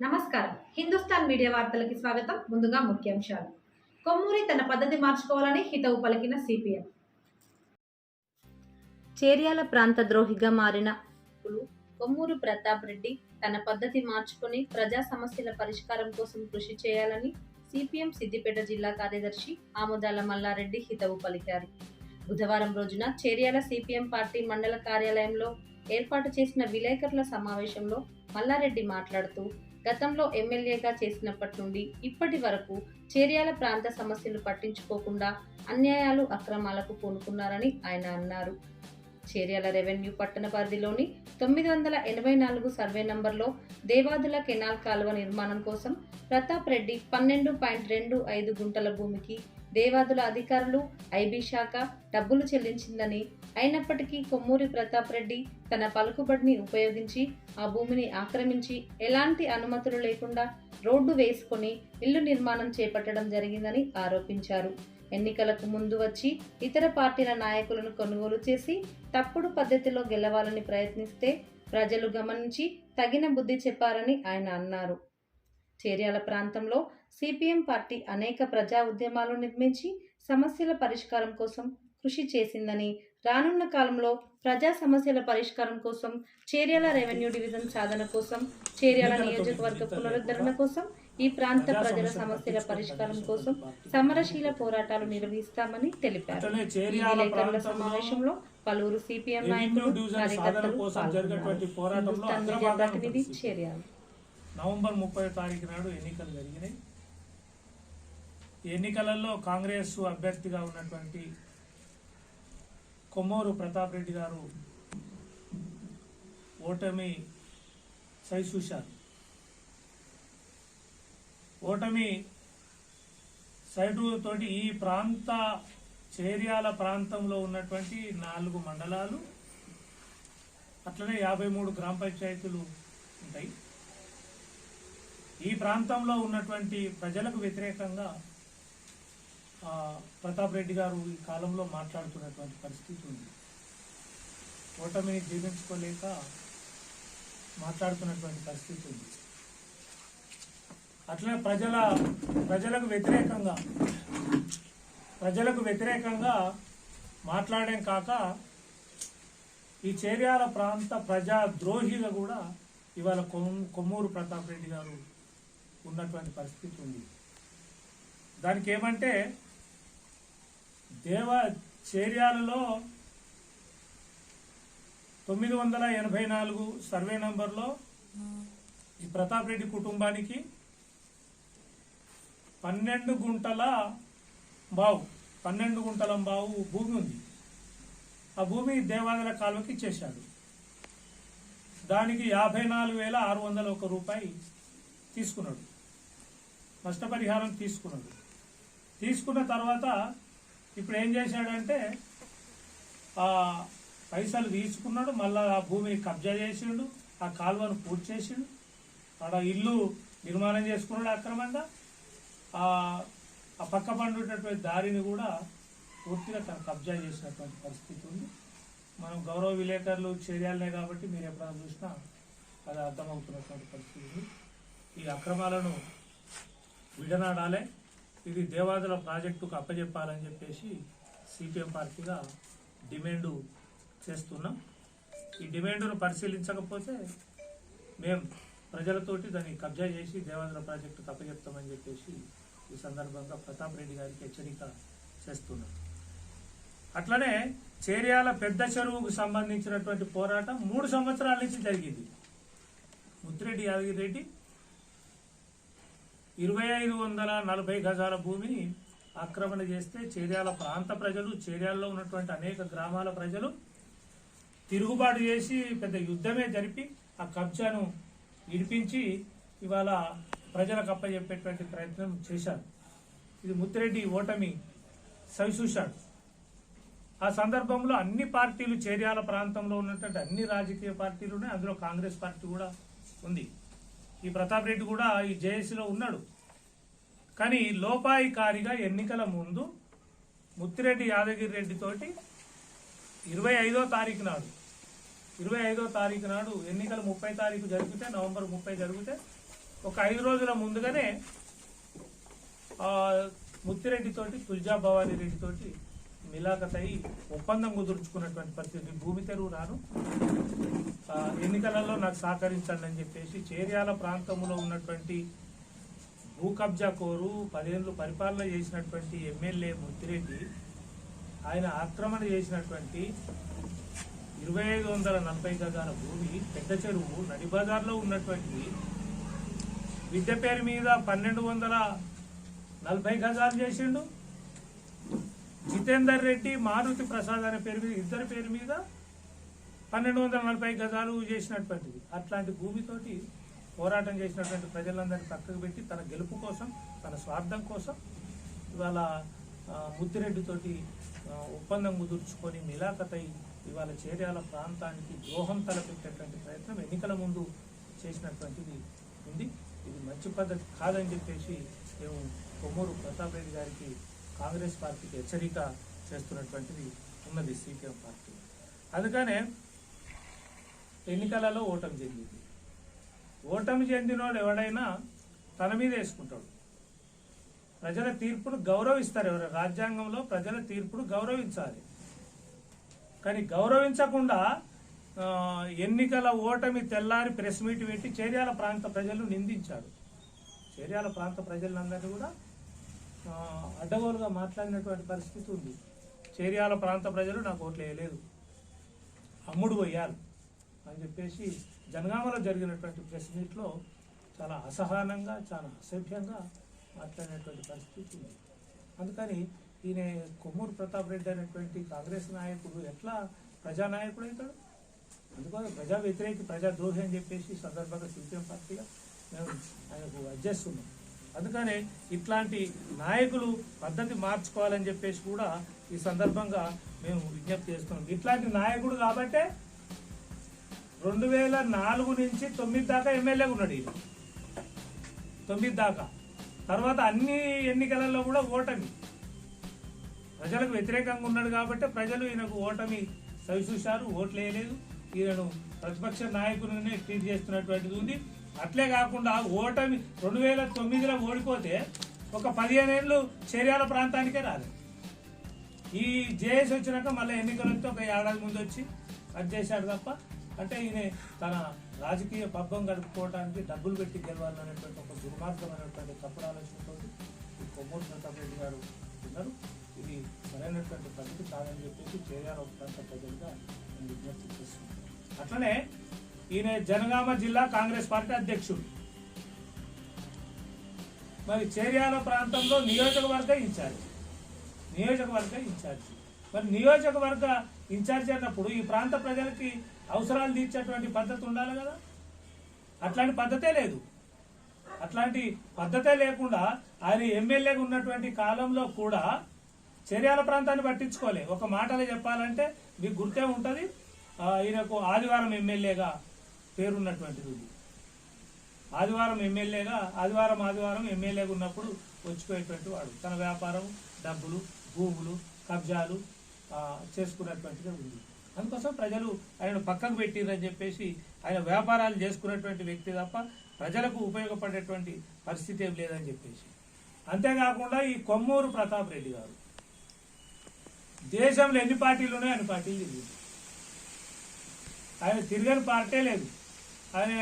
నమస్కారం. హిందుస్థాన్ మీడియా వార్తలకి స్వాగతం. ముందుగా ముఖ్యాంశాలు. కొమ్మూరి తన పద్ధతి మార్చుకోవాలని హితవు పలికిన సిపిఎం. చేర్యాల ప్రాంత ద్రోహిగా మారిన కొమ్మూరు ప్రతాప్ రెడ్డి తన పద్ధతి మార్చుకుని ప్రజా సమస్యల పరిష్కారం కోసం కృషి చేయాలని సిపిఎం సిద్దిపేట జిల్లా కార్యదర్శి ఆముదాల మల్లారెడ్డి హితవు పలికారు. బుధవారం రోజున చేర్యాల సిపిఎం పార్టీ మండల కార్యాలయంలో ఏర్పాటు చేసిన విలేకరుల సమావేశంలో మల్లారెడ్డి మాట్లాడుతూ గతంలో ఎమ్మెల్యేగా చేసినప్పటి నుండి ఇప్పటి వరకు చేర్యాల ప్రాంత సమస్యలు పట్టించుకోకుండా అన్యాయాలు అక్రమాలకు పూనుకున్నారని ఆయన అన్నారు. చేర్యాల రెవెన్యూ పట్టణ పరిధిలోని తొమ్మిది వందల ఎనభై నాలుగు సర్వే నంబర్లో దేవాదుల కెనాల్ కాలువ నిర్మాణం కోసం ప్రతాప్ రెడ్డి పన్నెండు పాయింట్ రెండు ఐదు గుంటల భూమికి దేవాదుల అధికారులు ఐబీ శాఖ డబ్బులు చెల్లించిందని. అయినప్పటికీ కొమ్మూరి ప్రతాప్ రెడ్డి తన పలుకుబడిని ఉపయోగించి ఆ భూమిని ఆక్రమించి ఎలాంటి అనుమతులు లేకుండా రోడ్డు వేసుకొని ఇల్లు నిర్మాణం చేపట్టడం జరిగిందని ఆరోపించారు. ఎన్నికలకు ముందు వచ్చి ఇతర పార్టీల నాయకులను కొనుగోలు చేసి తప్పుడు పద్ధతిలో గెలవాలని ప్రయత్నిస్తే ప్రజలు గమనించి తగిన బుద్ధి చెప్పారని ఆయన అన్నారు. చేర్యాల ప్రాంతంలో సిపిఎం పార్టీ అనేక ప్రజా ఉద్యమాలు నిర్మించి సమస్యల పరిష్కారం కోసం కృషి చేసిందని రానున్న కాలంలో ప్రజా సమస్యల పరిష్కారం కోసం చేర్యాల రెవెన్యూ డివిజన్ సాధన కోసం చేర్యాల నియోజకవర్గ పునరుద్ధరణ కోసం ఈ ప్రాంత ప్రజల సమస్యల పరిష్కారం కోసం సమరశీల పోరాటాలు నిర్వహిస్తామని తెలిపారు. విలేకరుల సమావేశంలో పలువురు సిపిఎం నాయకులు కార్యకర్తలు ప్రతినిధి. చేర్యాల. నవంబర్ ముప్పై తారీఖు నాడు ఎన్నికలు జరిగినాయి. ఎన్నికలలో కాంగ్రెస్ అభ్యర్థిగా ఉన్నటువంటి కొమ్మూరు ప్రతాప్ రెడ్డి గారు ఓటమి సైచూశారు ఓటమి సైటు తోటి ఈ ప్రాంత చేర్యాల ప్రాంతంలో ఉన్నటువంటి నాలుగు మండలాలు అట్లనే యాభై మూడు గ్రామ పంచాయతీలు ఉంటాయి. ఈ ప్రాంతంలో ఉన్నటువంటి ప్రజలకు వ్యతిరేకంగా ప్రతాప్ రెడ్డి గారు ఈ కాలంలో మాట్లాడుతున్నటువంటి పరిస్థితి ఉంది. ఓటమిని జీవించుకోలేక మాట్లాడుతున్నటువంటి పరిస్థితి ఉంది. అట్లనే ప్రజల ప్రజలకు వ్యతిరేకంగా ప్రజలకు వ్యతిరేకంగా మాట్లాడడం కాక ఈ చేర్యాల ప్రాంత ప్రజా ద్రోహిగా కూడా ఇవాళ కొమ్మూరు ప్రతాప్ రెడ్డి గారు ఉన్నటువంటి పరిస్థితి ఉంది. దానికి ఏమంటే దేవ చేర్యాలలో తొమ్మిది వందల ఎనభై నాలుగు సర్వే నంబర్లో ఈ ప్రతాప్ రెడ్డి కుటుంబానికి పన్నెండు గుంటల బావు పన్నెండు గుంటల బావు భూమి ఉంది. ఆ భూమి దేవాదల కాలువకి ఇచ్చేశాడు దానికి యాభై నాలుగు వేల ఆరు వందల ఒక రూపాయి తీసుకున్నాడు. నష్టపరిహారం తీసుకున్నాడు. తీసుకున్న తర్వాత ఇప్పుడు ఏం చేశాడంటే ఆ పైసలు తీసుకున్నాడు మళ్ళా ఆ భూమిని కబ్జా చేసిండు ఆ కాలువను పూర్తి చేసిండు. ఆడ ఇల్లు నిర్మాణం చేసుకున్నాడు అక్రమంగా. ఆ పక్క పండున్నటువంటి దారిని కూడా పూర్తిగా తను కబ్జా చేసినటువంటి పరిస్థితి ఉంది. మనం గౌరవ విలేకరులు చర్యలనే కాబట్టి మీరు ఎప్పుడైనా చూసినా అది అర్థమవుతున్నటువంటి పరిస్థితి ఉంది. ఈ అక్రమాలను విడనాడాలి. ఇది దేవాదుల ప్రాజెక్టుకు అప్పజెప్పాలని చెప్పేసి సిపిఎం పార్టీగా డిమాండు చేస్తున్నాం. ఈ డిమాండును పరిశీలించకపోతే మేము ప్రజలతోటి దాన్ని కబ్జా చేసి దేవాదుల ప్రాజెక్టుకు అప్పజెప్తామని చెప్పేసి ఈ సందర్భంగా ప్రతాప్ రెడ్డి గారికి హెచ్చరిక చేస్తున్నాం. అట్లనే చేర్యాల పెద్ద చెరువుకు సంబంధించినటువంటి పోరాటం మూడు సంవత్సరాల నుంచి జరిగింది. ముద్దిరెడ్డి యాదగిరి రెడ్డి ఇరవై ఐదు వందల నలభై గజాల భూమిని ఆక్రమణ చేస్తే చేర్యాల ప్రాంత ప్రజలు చేర్యాలలో ఉన్నటువంటి అనేక గ్రామాల ప్రజలు తిరుగుబాటు చేసి పెద్ద యుద్ధమే జరిపి ఆ కబ్జాను ఇడిపించి ఇవాళ ప్రజలకు అప్పచెప్పేటువంటి ప్రయత్నం చేశారు. ఇది ముత్తిరెడ్డి ఓటమి సవిచూశాడు ఆ సందర్భంలో అన్ని పార్టీలు చేర్యాల ప్రాంతంలో ఉన్నటువంటి అన్ని రాజకీయ పార్టీలు ఉన్నాయి. అందులో కాంగ్రెస్ పార్టీ కూడా ఉంది. ఈ ప్రతాప్ రెడ్డి కూడా ఈ జేఏసీలో ఉన్నాడు. కానీ లోపాయికారిగా ఎన్నికల ముందు ముత్తిరెడ్డి యాదగిరి రెడ్డితోటి ఇరవై ఐదో తారీఖు నాడు ఇరవై ఐదో తారీఖు నాడు ఎన్నికలు ముప్పై తారీఖు జరిగితే నవంబర్ ముప్పై జరిగితే ఒక ఐదు రోజుల ముందుగానే ముత్తిరెడ్డితోటి తుల్జా భవానీ రెడ్డితోటి మిలాఖత్ అయి ఒప్పందం కుదుర్చుకున్నటువంటి పరిస్థితి భూమి తెరువు రాను. ఎన్నికలలో నాకు సహకరించండి అని చెప్పేసి చేర్యాల ప్రాంతంలో ఉన్నటువంటి భూ కబ్జా కోరు పదేళ్ళు పరిపాలన చేసినటువంటి ఎమ్మెల్యే ముత్తిరెడ్డి ఆయన ఆక్రమణ చేసినటువంటి ఇరవై ఐదు వందల నలభై గజాల భూమి పెద్ద చెరువు నడిబజార్లో ఉన్నటువంటి విద్య పేరు మీద పన్నెండు వందల నలభై గజాలు చేసిండు. జితేందర్ రెడ్డి మారుతి ప్రసాద్ అనే పేరు మీద ఇద్దరి పేరు మీద పన్నెండు వందల నలభై గజాలు చేసినటువంటిది అట్లాంటి భూమితోటి పోరాటం చేసినటువంటి ప్రజలందరినీ పక్కకు పెట్టి తన గెలుపు కోసం తన స్వార్థం కోసం ఇవాళ ముద్దిరెడ్డితోటి ఒప్పందం కుదుర్చుకొని మిలాఖతై ఇవాళ చేర్యాల ప్రాంతానికి ద్రోహం తలపెట్టేటువంటి ప్రయత్నం ఎన్నికల ముందు చేసినటువంటిది ఉంది. ఇది మంచి పద్ధతి కాదని చెప్పేసి మేము కొమ్మూరు ప్రతాప్ రెడ్డి గారికి కాంగ్రెస్ పార్టీకి హెచ్చరిక చేస్తున్నటువంటిది ఉన్నది సిపిఎం పార్టీ. అందుకనే ఎన్నికలలో ఓటమి చెందింది ఓటమి చెందినోడు ఎవడైనా తన మీద వేసుకుంటాడు. ప్రజల తీర్పును గౌరవిస్తారు ఎవరు? రాజ్యాంగంలో ప్రజల తీర్పును గౌరవించాలి. కానీ గౌరవించకుండా ఎన్నికల ఓటమి తెల్లారి ప్రెస్ మీట్ పెట్టి చేర్యాల ప్రాంత ప్రజలు నిందించారు చేర్యాల ప్రాంత ప్రజలందరినీ కూడా అడ్డగోలుగా మాట్లాడినటువంటి పరిస్థితి ఉంది. చేరియాల ప్రాంత ప్రజలు నాకు ఓట్లు వేయలేదు. అమ్ముడు పోయారు అని చెప్పేసి జనగామలో జరిగినటువంటి ప్రెస్ మీట్లో చాలా అసహనంగా చాలా అసభ్యంగా మాట్లాడినటువంటి పరిస్థితి ఉంది. అందుకని ఈయన కొమ్మూరు ప్రతాప్ రెడ్డి అనేటువంటి కాంగ్రెస్ నాయకుడు ఎట్లా ప్రజానాయకుడు అవుతాడు? అందుకని ప్రజా వ్యతిరేకి ప్రజా ద్రోహి అని చెప్పేసి సందర్భంగా సిపిఎం పార్టీగా మేము ఆయనకు అడ్జస్ట్ ఉన్నాం. అందుకనే ఇట్లాంటి నాయకులు పద్ధతి మార్చుకోవాలని చెప్పేసి కూడా ఈ సందర్భంగా మేము విజ్ఞప్తి చేస్తున్నాం. ఇట్లాంటి నాయకుడు కాబట్టే రెండు వేల నాలుగు నుంచి తొమ్మిది దాకా ఎమ్మెల్యేగా ఉన్నాడు ఈయన. తొమ్మిది దాకా. తర్వాత అన్ని ఎన్నికలలో కూడా ఓటమి. ప్రజలకు వ్యతిరేకంగా ఉన్నాడు కాబట్టి ప్రజలు ఈయనకు ఓటమి సవిచూశారు ఓట్లు వేయలేదు ఈయనను ప్రతిపక్ష నాయకుడిని ట్రీట్ చేస్తున్నటువంటిది ఉంది. అట్లే కాకుండా ఓటమి రెండు వేల తొమ్మిదిలో ఓడిపోతే ఒక పదిహేను ఏళ్ళు చర్యాల ప్రాంతానికే రాలేదు ఈ జేఎస్ వచ్చినాక మళ్ళీ ఎన్నికలు వస్తే ఒక ఏడాది ముందు వచ్చి అది చేశాడు తప్ప అంటే ఈయన తన రాజకీయ పబ్బం గడుపుకోవడానికి డబ్బులు పెట్టి గెలవాలనేటువంటి ఒక దుర్మార్గమైనటువంటి తప్పుడు ఆలోచనతో ఈ కొమ్మూరు ప్రతాప్ రెడ్డి గారు ఉన్నారు. ఇది సరైనటువంటి పద్ధతి కాదని చెప్పేసి చేయాల ప్రాంత ప్రజలుగా నేను విజ్ఞప్తి చేస్తున్నాను. అట్లనే ఈయన జనగామ జిల్లా కాంగ్రెస్ పార్టీ అధ్యక్షుడు. మరి చేర్యాల ప్రాంతంలో నియోజకవర్గ ఇన్ఛార్జ్. నియోజకవర్గ ఇన్ఛార్జ్. మరి నియోజకవర్గ ఇన్ఛార్జ్ అన్నప్పుడు ఈ ప్రాంత ప్రజలకి అవసరాలు తీర్చేటువంటి పద్ధతి ఉండాలి కదా? అట్లాంటి పద్ధతే లేదు. అట్లాంటి పద్ధతే లేకుండా ఆయన ఎమ్మెల్యేగా ఉన్నటువంటి కాలంలో కూడా చర్యాల ప్రాంతాన్ని పట్టించుకోలే. ఒక మాటలో చెప్పాలంటే మీకు గుర్తే ఉంటుంది. ఈయనకు ఆదివారం ఎమ్మెల్యేగా పేరున్నటువంటిది ఇది ఆదివారం ఎమ్మెల్యేగా ఆదివారం ఆదివారం ఎమ్మెల్యేగా ఉన్నప్పుడు వచ్చిపోయేటువంటి వాడు. తన వ్యాపారం డబ్బులు భూములు కబ్జాలు చేసుకున్నటువంటిదే ఉంది. అందుకోసం ప్రజలు ఆయన పక్కకు పెట్టిరని చెప్పేసి ఆయన వ్యాపారాలు చేసుకున్నటువంటి వ్యక్తి తప్ప ప్రజలకు ఉపయోగపడేటువంటి పరిస్థితి ఏం లేదని చెప్పేసి. అంతేకాకుండా ఈ కొమ్మూరు ప్రతాప్ రెడ్డి గారు. దేశంలో ఎన్ని పార్టీలు ఉన్నాయో అన్ని పార్టీలు తిరిగింది. ఆయన తిరగని పార్టీ లేదు. ఆయన